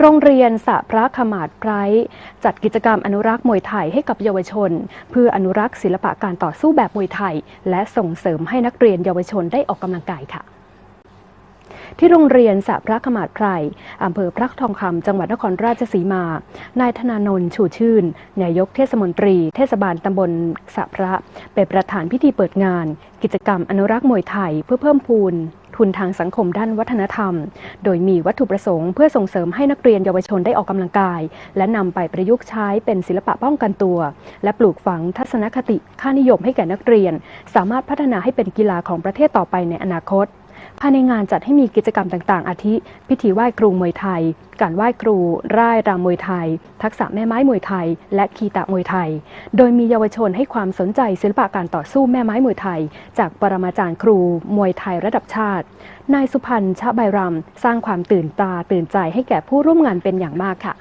โรงเรียนสระพระขมาดไพรจัดกิจกรรมอนุรักษ์มวยไทยให้กับเยาวชน เพื่ออนุรักษ์ศิลปะการต่อสู้แบบมวยไทย และส่งเสริมให้นักเรียนเยาวชนได้ออกกำลังกายค่ะที่โรงเรียนสระพระขมาดไพรอำเภอพระทองคำจังหวัดนครราชสีมา นายธนานนท์ชูชื่น นายกเทศมนตรี เทศบาลตำบลสระพระ เป็นประธานพิธีเปิดงาน กิจกรรมอนุรักษ์มวยไทยเพื่อเพิ่มพูน ทุนทางสังคมด้านวัฒนธรรม โดยมีวัตถุประสงค์เพื่อส่งเสริมให้นักเรียนเยาวชนได้ออกกำลังกาย และนำไปประยุกต์ใช้เป็นศิลปะป้องกันตัว และปลูกฝังทัศนคติค่านิยมให้แก่นักเรียน สามารถพัฒนาให้เป็นกีฬาของประเทศต่อไปในอนาคตายในงานจัดให้มีกิจกรรมต่างๆ อาทิ พิธีไหว้ครูมวยไทย การไหว้ครู ร่ายรำมวยไทย ทักษะแม่ไม้มวยไทย และคีตะมวยไทย โดยมีเยาวชนให้ความสนใจศิลปะการต่อสู้แม่ไม้มวยไทย จากปรมาจารย์ครูมวยไทยระดับชาติ นายสุพันธ์ชะใบรำสร้างความตื่นตาตื่นใจให้แก่ผู้ร่วมงานเป็นอย่างมากค่ะ